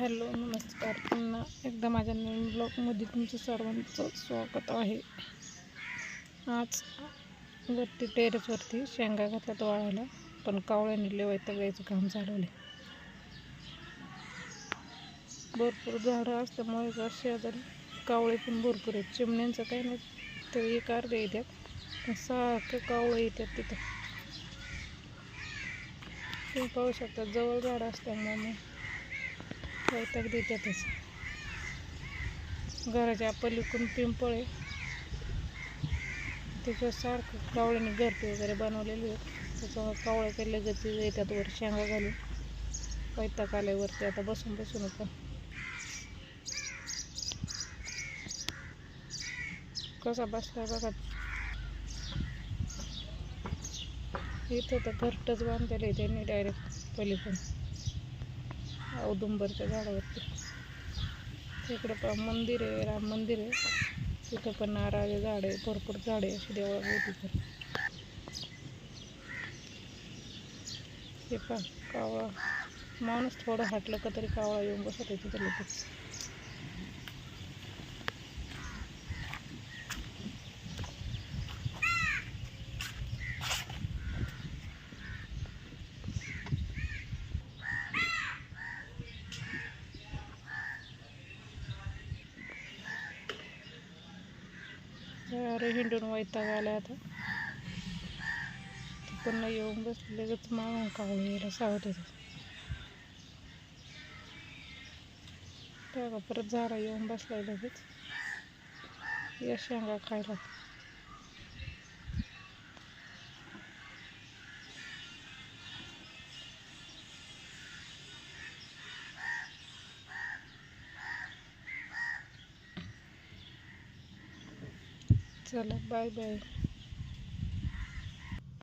Hello नमस्कार. पुन्हा एकदा माझ्या नवीन ब्लॉगमध्ये तुमचं सर्वांचं स्वागत आहे. आज वरती टेरेसवरती शेंगा घातल्यात वाळायला पण कावळ्याने लेवायचं गायचं काम चालवले भरपूर झाडं असल्यामुळे का शेजारी कावळे पण भरपूर आहेत. चिमण्यांचं काही नाही ते एक अर्धे येतात पण सारखं कावळे येतात तिथं. तुम्ही पाहू शकता जवळ झाडं असल्यामुळे मग देतातच. घराच्या पलीकडून पिंपळ आहे. त्याच्यावर सारखं कावळ्याने घरटे वगैरे बनवलेले आहेत. त्याच्यामुळे कावळ्या काही लगेच येतात वर शेंगा घालून. वैताग आल्यावरती आता बसून बसून पण कसा बसलाय बघा. इथं तर घरटच बांधलेलं आहे त्यांनी डायरेक्ट पलीकडून. औदुंबरच्या झाडावरती. तिकडं पण मंदिर आहे राम मंदिर आहे. तिथं पण नारळाचे झाड आहे भरपूर झाड आहे अशी देवळाभोवती तर हे पण कावळा. माणूस थोडं हटलं का तरी कावळा येऊन बसत आहे तिथं लगेच. अरे हिंडून वैताग आला आता. पुन्हा येऊन बसले लगेच मागून कावळे यायला सावत होते परत झाडा येऊन बसलाय लगेच. या शेंगा खायला. चला बाय बाय